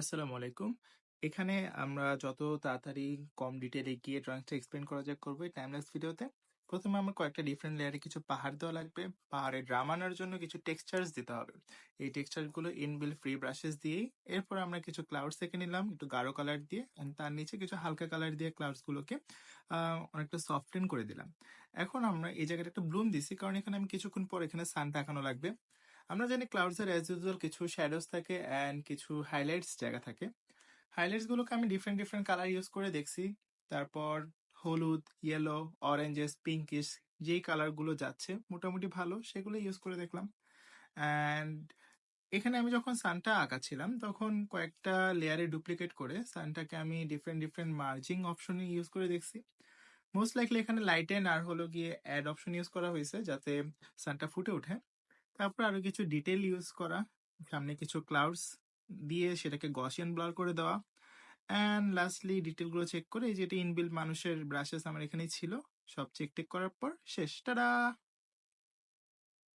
আসসালামু আলাইকুম। এখানে আমরা যত তাড়াতাড়ি কম ডিটেইলে গিয়ে ড্রয়িংটা এক্সপ্লেন করা যায় করব এই টাইমলেস ভিডিওতে। প্রথমে আমার কয়েকটা ডিফারেন্ট লেয়ারে কিছু পাহাড় দেওয়া লাগবে। পাহাড়ে ড্রাম আনার জন্য কিছু টেক্সচার্স দিতে হবে। এই টেক্সচারগুলো ইনবিল্ট ফ্রি ব্রাশেস দিয়েই এরপর আমরা কিছু ক্লাউডস এঁকে নিলাম, একটু গাঢ় কালার দিয়ে তার নিচে কিছু হালকা কালার দিয়ে ক্লাউডসগুলোকে অনেকটা সফটেন করে দিলাম। এখন আমরা এই জায়গাটা একটা ব্লুম দিছি, কারণ এখানে আমি কিছুক্ষণ পর এখানে সান দেখানো লাগবে। আমরা জানি ক্লাউডস এর অ্যাজ ইউজুয়াল কিছু শ্যাডোজ থাকে অ্যান্ড কিছু হাইলাইটস জায়গা থাকে। হাইলাইটস গুলোকে আমি ডিফারেন্ট ডিফারেন্ট কালার ইউজ করে দেখছি। তারপর হলুদ ইয়েলো অরেঞ্জেস পিঙ্কিশ যেই কালারগুলো যাচ্ছে, মোটামুটি ভালো সেগুলো ইউজ করে দেখলাম। অ্যান্ড এখানে আমি যখন সানটা আঁকাছিলাম, তখন কয়েকটা লেয়ারে ডুপ্লিকেট করে সানটাকে আমি ডিফারেন্ট ডিফারেন্ট মার্জিং অপশনে ইউজ করে দেখছি। মোস্ট লাইকলি এখানে লাইটেন আর হলো গিয়ে অ্যাড অপশন ইউজ করা হয়েছে, যাতে সানটা ফুটে ওঠে। তারপর আরও কিছু ডিটেল ইউজ করা। সামনে কিছু ক্লাউডস দিয়ে সেটাকে গসিয়ান ব্লার করে দেওয়া। অ্যান্ড লাস্টলি ডিটেলগুলো চেক করে এই যেটা ইনবিল্ড মানুষের ব্রাশেস আমার এখানেই ছিল। সব চেক টেক করার পর শেষ। টাটা